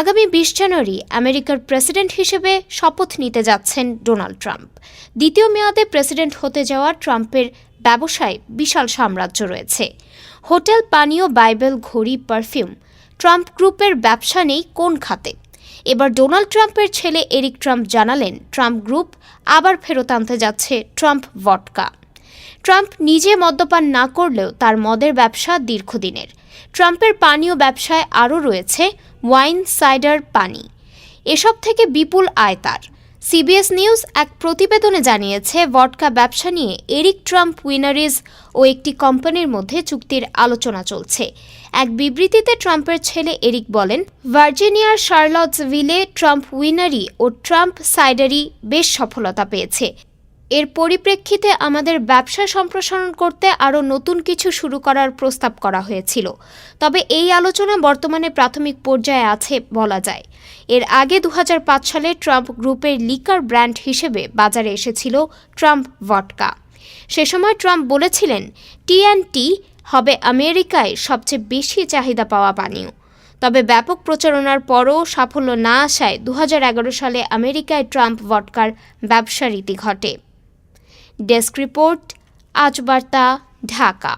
আগামী বিশ জানুয়ারি আমেরিকার প্রেসিডেন্ট হিসেবে শপথ নিতে যাচ্ছেন ডোনাল্ড ট্রাম্প। দ্বিতীয় মেয়াদে প্রেসিডেন্ট হতে যাওয়া ট্রাম্পের ব্যবসায় বিশাল সাম্রাজ্য রয়েছে। হোটেল, পানীয়, বাইবেল, ঘড়ি, পারফিউম, ট্রাম্প গ্রুপের ব্যবসা নেই কোন খাতে। এবার ডোনাল্ড ট্রাম্পের ছেলে এরিক ট্রাম্প জানালেন, ট্রাম্প গ্রুপ আবার ফেরত আনতে যাচ্ছে ট্রাম্প ভটকা। ট্রাম্প নিজে মদ্যপান না করলেও তার মদের ব্যবসা দীর্ঘদিনের। ট্রাম্পের পানীয় ব্যবসায় আরও রয়েছে ওয়াইন সাইডার পানি। এসব থেকে বিপুল আয় তার। সিবিএস নিউজ এক প্রতিবেদনে জানিয়েছে ভটকা ব্যবসা নিয়ে এরিক ট্রাম্প উইনারিজ ও একটি কোম্পানির মধ্যে চুক্তির আলোচনা চলছে। এক বিবৃতিতে ট্রাম্পের ছেলে এরিক বলেন ভার্জিনিয়ার শার্লটসভিলে ট্রাম্প উইনারি ও ট্রাম্প সাইডারি বেশ সফলতা পেয়েছে। এর পরিপ্রেক্ষিতে আমাদের ব্যবসা সম্প্রসারণ করতে আরও নতুন কিছু শুরু করার প্রস্তাব করা হয়েছিল। তবে এই আলোচনা বর্তমানে প্রাথমিক পর্যায়ে আছে বলা যায়। এর আগে দু হাজার পাঁচ সালে ট্রাম্প গ্রুপের লিকার ব্র্যান্ড হিসেবে বাজারে এসেছিল ট্রাম্প ভটকা। সে সময় ট্রাম্প বলেছিলেন, টি হবে আমেরিকায় সবচেয়ে বেশি চাহিদা পাওয়া পানীয়। তবে ব্যাপক প্রচারণার পরও সাফল্য না আসায় দু হাজার এগারো সালে আমেরিকায় ট্রাম্প ভটকার ব্যবসা রীতি ঘটে। ডেস্ক রিপোর্ট আজ বার্তা ঢাকা।